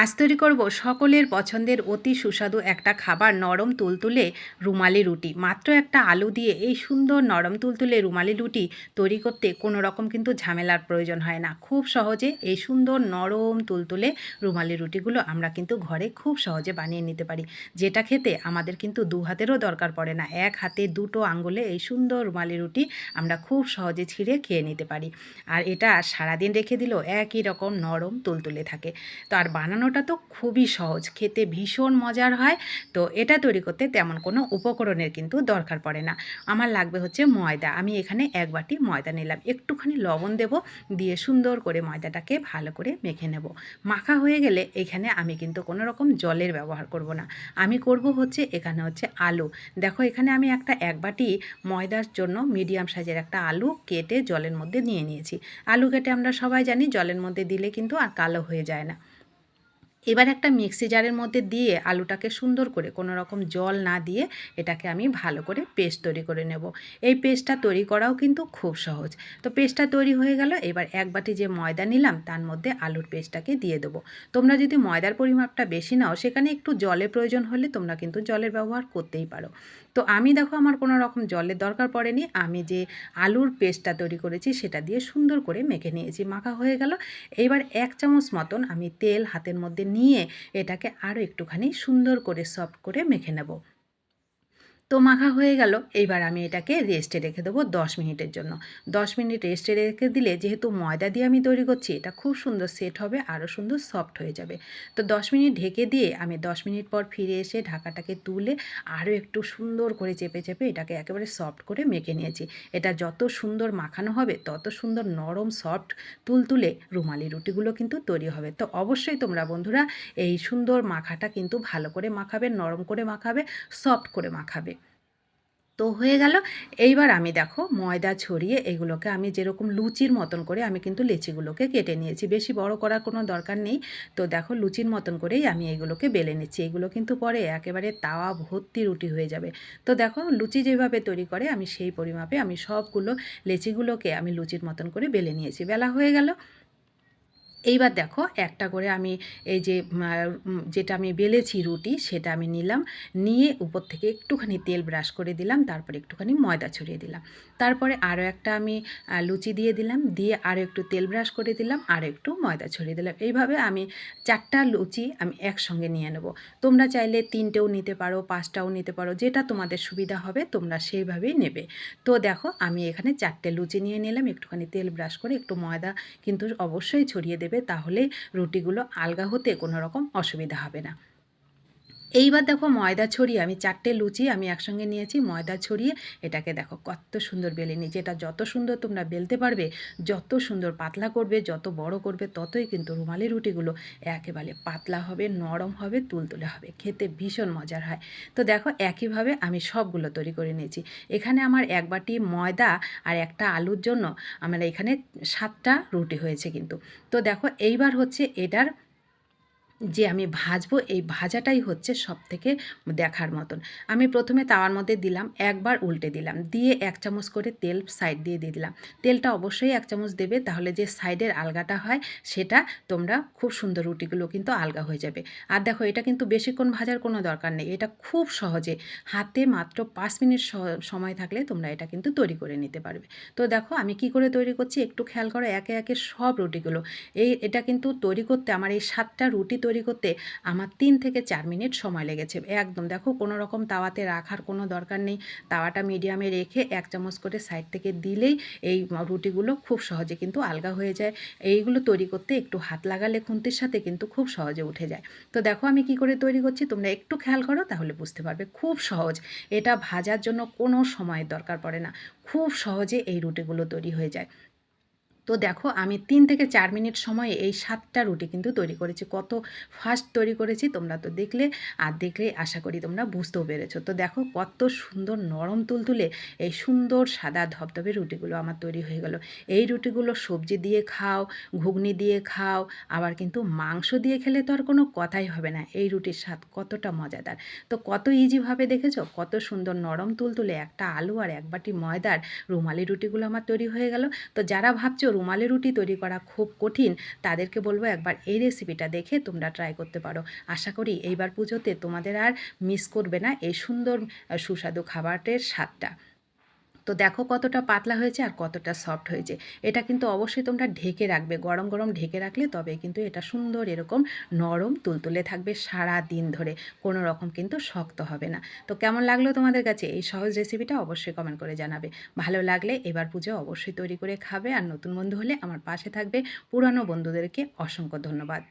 আজ তৈরি করব সকলের পছন্দের অতি সুস্বাদু একটা খাবার নরম তুলতুলে রুমালি রুটি। মাত্র একটা আলু দিয়ে এই সুন্দর নরম তুলতুলে রুমালি রুটি তৈরি করতে কোনো রকম কিন্তু ঝামেলার প্রয়োজন হয় না। খুব সহজে এই সুন্দর নরম তুলতুলে রুমালি রুটিগুলো আমরা কিন্তু ঘরে খুব সহজে বানিয়ে নিতে পারি। যেটা খেতে আমাদের কিন্তু দু হাতেরও দরকার পড়ে না। এক হাতে দুটো আঙ্গুলে এই সুন্দর রুমালি রুটি আমরা খুব সহজে ছিঁড়ে খেয়ে নিতে পারি। আর এটা সারাদিন রেখে দিলেও একই রকম নরম তুলতুলে থাকে। তো আর বানানোটা তো খুবই সহজ। খেতে ভীষণ মজার হয়, তো এটা তৈরি করতে তেমন কোনো উপকরণের কিন্তু দরকার পড়ে না। আমার লাগবে হচ্ছে ময়দা। আমি এখানে এক বাটি ময়দা নিলাম। একটুখানি লবণ দেব, দিয়ে সুন্দর করে ময়দাটাকে ভালো করে মেখে নেব। মাখা হয়ে গেলে এখানে আমি কিন্তু কোনো রকম জলের ব্যবহার করব না। আমি করব হচ্ছে এখানে হচ্ছে আলু। দেখো এখানে আমি একটা এক বাটি ময়দার জন্য মিডিয়াম সাইজের একটা আলু কেটে জলের মধ্যে নিয়ে নিয়েছি। আলু কেটে আমরা সবাই জানি জলের মধ্যে দিলে কিন্তু আর কালো হয়ে যায় না। এবার একটা মিক্সি জারের মধ্যে দিয়ে আলুটাকে সুন্দর করে কোনো রকম জল না দিয়ে এটাকে আমি ভালো করে পেস্ট তৈরি করে নেব। এই পেস্টটা তৈরি করাও কিন্তু খুব সহজ। তো পেস্টটা তৈরি হয়ে গেল, এবার এক বাটি যে ময়দা নিলাম তার মধ্যে আলুর পেস্টটাকে দিয়ে দেবো। তোমরা যদি ময়দার পরিমাপটা বেশি নাও, সেখানে একটু জলের প্রয়োজন হলে তোমরা কিন্তু জলের ব্যবহার করতেই পারো। তো আমি দেখো আমার কোনো রকম জলের দরকার পড়েনি, আমি যে আলুর পেস্টটা তৈরি করেছি সেটা দিয়ে সুন্দর করে মেখে নিয়েছি, মাখা হয়ে গেল। এবার এক চামচ মতন আমি তেল হাতের মধ্যে নিয়ে এটাকে আরও একটুখানি সুন্দর করে সফট করে মেখে নেব। তো মাখা হয়ে গেল। এইবার আমি এটাকে রেস্টে রেখে দেবো দশ মিনিটের জন্য। দশ মিনিট রেস্টে রেখে দিলে যেহেতু ময়দা দিয়ে আমি তৈরি করছি, এটা খুব সুন্দর সেট হবে, আরও সুন্দর সফট হয়ে যাবে। তো দশ মিনিট ঢেকে দিয়ে আমি দশ মিনিট পর ফিরে এসে ঢাকাটাকে তুলে আরও একটু সুন্দর করে চেপে চেপে এটাকে একেবারে সফট করে মেখে নিয়েছি। এটা যত সুন্দর মাখানো হবে, তত সুন্দর নরম সফট তুলতুলে রুমালি রুটিগুলো কিন্তু তৈরি হবে। তো অবশ্যই তোমরা বন্ধুরা এই সুন্দর মাখাটা কিন্তু ভালো করে মাখাবে, নরম করে মাখাবে সফট করে মাখাবে। তো হয়ে গেল। এইবার আমি দেখো ময়দা ছড়িয়ে এগুলোকে আমি যেরকম লুচির মতন করে আমি কিন্তু লেচিগুলোকে কেটে নিয়েছি। বেশি বড় করার কোনো দরকার নেই। তো দেখো লুচির মতন করেই আমি এগুলোকে বেলে নিচ্ছি। এগুলো কিন্তু পরে একেবারে তাওয়া ভর্তি রুটি হয়ে যাবে। তো দেখো লুচি যেভাবে তৈরি করে আমি সেই পরিমাপে আমি সবগুলো লেচিগুলোকে আমি লুচির মতন করে বেলে নিয়েছি। বেলা হয়ে গেল। এইবার দেখো একটা করে আমি এই যে যেটা আমি বেলেছি রুটি সেটা আমি নিলাম। নিয়ে উপর থেকে একটুখানি তেল ব্রাশ করে দিলাম, তারপরে একটুখানি ময়দা ছড়িয়ে দিলাম। তারপরে আরও একটা আমি লুচি দিয়ে দিলাম, দিয়ে আরও একটু তেল ব্রাশ করে দিলাম, আর একটু ময়দা ছড়িয়ে দিলাম। এইভাবে আমি চারটা লুচি আমি একসঙ্গে নিয়ে নেব। তোমরা চাইলে তিনটেও নিতে পারো, পাঁচটাও নিতে পারো, যেটা তোমাদের সুবিধা হবে তোমরা সেইভাবেই নেবে। তো দেখো আমি এখানে চারটে লুচি নিয়ে নিলাম, একটুখানি তেল ব্রাশ করে একটু ময়দা কিন্তু অবশ্যই ছড়িয়ে দেবে। তাহলে রুটিগুলো আলগা হতে কোনো রকম অসুবিধা হবে না। এইবার দেখো ময়দা ছড়িয়ে, আমি চারটে লুচি আমি একসঙ্গে নিয়েছি, ময়দা ছড়িয়ে এটাকে দেখো কত সুন্দর বেলে নিয়েছি। এটা যত সুন্দর তোমরা বেলতে পারবে, যত সুন্দর পাতলা করবে, যত বড় করবে, ততই কিন্তু রুমালি রুটিগুলো একেবারে পাতলা হবে, নরম হবে, তুলতুলে হবে, খেতে ভীষণ মজার হয়। তো দেখো একইভাবে আমি সবগুলো তৈরি করে নিয়েছি। এখানে আমার এক বাটি ময়দা আর একটা আলুর জন্য আমার এখানে সাতটা রুটি হয়েছে কিন্তু। তো দেখো এইবার হচ্ছে এটার যে আমি ভাজবো, এই ভাজাটাই হচ্ছে সব থেকে দেখার মতন। আমি প্রথমে তাওয়ার মধ্যে দিলাম, একবার উল্টে দিলাম। দিয়ে এক চামচ করে তেল সাইড দিয়ে দিয়ে দিলাম। তেলটা অবশ্যই এক চামচ দেবে, তাহলে যে সাইডের আলগাটা হয়, সেটা তোমরা খুব সুন্দর রুটিগুলো কিন্তু আলগা হয়ে যাবে। আর দেখো, এটা কিন্তু বেশিক্ষণ ভাজার কোনো দরকার নেই। এটা খুব সহজে, হাতে মাত্র পাঁচ মিনিট সময় থাকলে তোমরা এটা কিন্তু তৈরি করে নিতে পারবে। তো দেখো, আমি কি করে তৈরি করছি, একটু খেয়াল করো, একে একে সব রুটিগুলো। এই, এটা কিন্তু তৈরি করতে আমার এই সাতটা রুটি তৈরি করতে আমার তিন থেকে চার মিনিট সময় লেগেছে। একদম দেখো, কোনো রকম তাওয়াতে রাখার কোনো দরকার নেই। তাওয়াটা মিডিয়ামে রেখে এক চামচ করে সাইড থেকে দিলেই এই রুটিগুলো খুব সহজে কিন্তু আলগা হয়ে যায়। এইগুলো তৈরি করতে একটু হাত লাগালে খুন্তির সাথে কিন্তু খুব সহজে উঠে যায়। তো দেখো, আমি কি করে তৈরি করছি, তোমরা একটু খেয়াল করো তাহলে বুঝতে পারবে। খুব সহজ। এটা ভাজার জন্য কোনো সময়ের দরকার পড়ে না। খুব সহজে এই রুটিগুলো তৈরি হয়ে যায়। তো দেখো, আমি তিন থেকে চার মিনিট সময়ে এই সাতটা রুটি কিন্তু তৈরি করেছি। কত ফাস্ট তৈরি করেছি তোমরা তো দেখলে, আর দেখলে আশা করি তোমরা বুঝতেও পেরেছ। তো দেখো, কত সুন্দর নরম তুলতুলে এই সুন্দর সাদা ধবধবে রুটিগুলো আমার তৈরি হয়ে গেল। এই রুটিগুলো সবজি দিয়ে খাও, ঘুগনি দিয়ে খাও, আবার কিন্তু মাংস দিয়ে খেলে তো আর কোনো কথাই হবে না। এই রুটির স্বাদ কতটা মজাদার। তো কত ইজিভাবে দেখেছ? কত সুন্দর নরম তুলতুলে একটা আলু আর এক বাটি ময়দার রুমালি রুটিগুলো আমার তৈরি হয়ে গেল। তো যারা ভাবছ রুমালি রুটি তৈরি করা খুব কঠিন। তাদেরকে বলব একবার এই রেসিপিটা দেখে তোমরা ট্রাই করতে পারো। আশা করি এইবার পুজোতে তোমাদের আর মিস করবে না এই সুন্দর, সুস্বাদু খাবারের স্বাদটা। তো দেখো কতটা পাতলা হয়েছে আর কতটা সফট হয়েছে। এটা কিন্তু অবশ্যই তোমরা ঢেকে রাখবে। গরম গরম ঢেকে রাখলে তবে কিন্তু এটা সুন্দর এরকম নরম তুলতুলে থাকবে সারা দিন ধরে। কোনো রকম কিন্তু শক্ত হবে না। তো কেমন লাগল তোমাদের কাছে? এই সহজ রেসিপিটা অবশ্যই কমেন্ট করে জানাবে। ভালো লাগলে এবার পুজো অবশ্যই তৈরি করে খাবে। আর নতুন বন্ধু হলে আমার পাশে থাকবে। পুরানো বন্ধুদেরকে অসংখ্য ধন্যবাদ।